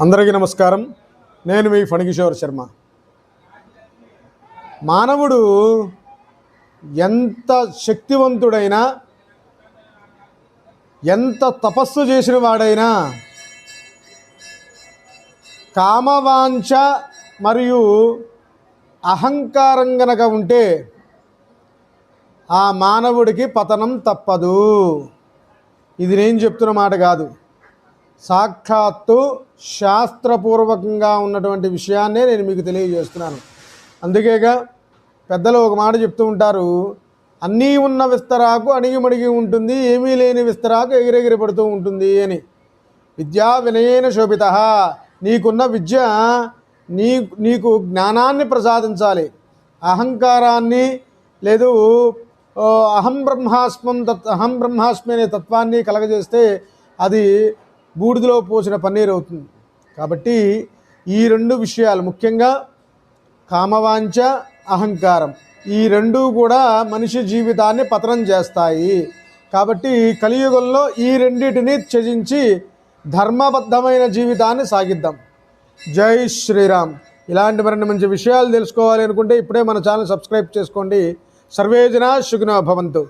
అందరికీ నమస్కారం. నేను మీ ఫణికిషోర్ శర్మ. మానవుడు ఎంత శక్తివంతుడైనా ఎంత తపస్సు చేసిన వాడైనా కామవాంఛ మరియు అహంకారం గనక ఉంటే ఆ మానవుడికి పతనం తప్పదు. ఇది నేను చెప్తున్న మాట కాదు. సాక్షాత్తు శాస్త్రపూర్వకంగా ఉన్నటువంటి విషయాన్నే నేను మీకు తెలియజేస్తున్నాను. అందుకేగా పెద్దలు ఒక మాట చెప్తూ ఉంటారు అన్నీ ఉన్న విస్తరాకు అణిగిమణిగి ఉంటుంది ఏమీ లేని విస్తరాకు ఎగిరెగిరి పడుతూ ఉంటుంది అని. విద్యా వినయన శోభిత. నీకున్న విద్య నీ నీకు జ్ఞానాన్ని ప్రసాదించాలి. అహంకారాన్ని లేదు అహం బ్రహ్మాస్మం తత్ అహం బ్రహ్మాస్మి అనే తత్వాన్ని కలగజేస్తే అది బూడిదలో పోసిన పన్నీరు అవుతుంది. కాబట్టి ఈ రెండు విషయాలు ముఖ్యంగా కామవాంఛ అహంకారం ఈ రెండు కూడా మనిషి జీవితాన్ని పతనం చేస్తాయి. కాబట్టి కలియుగంలో ఈ రెండింటిని త్యజించి ధర్మబద్ధమైన జీవితాన్ని సాగిద్దాం. జై శ్రీరామ్. ఇలాంటి మరిన్ని మంచి విషయాలు తెలుసుకోవాలి అనుకుంటే ఇప్పుడే మన ఛానల్ సబ్స్క్రైబ్ చేసుకోండి. సర్వేజన సుఖినో భవంతు.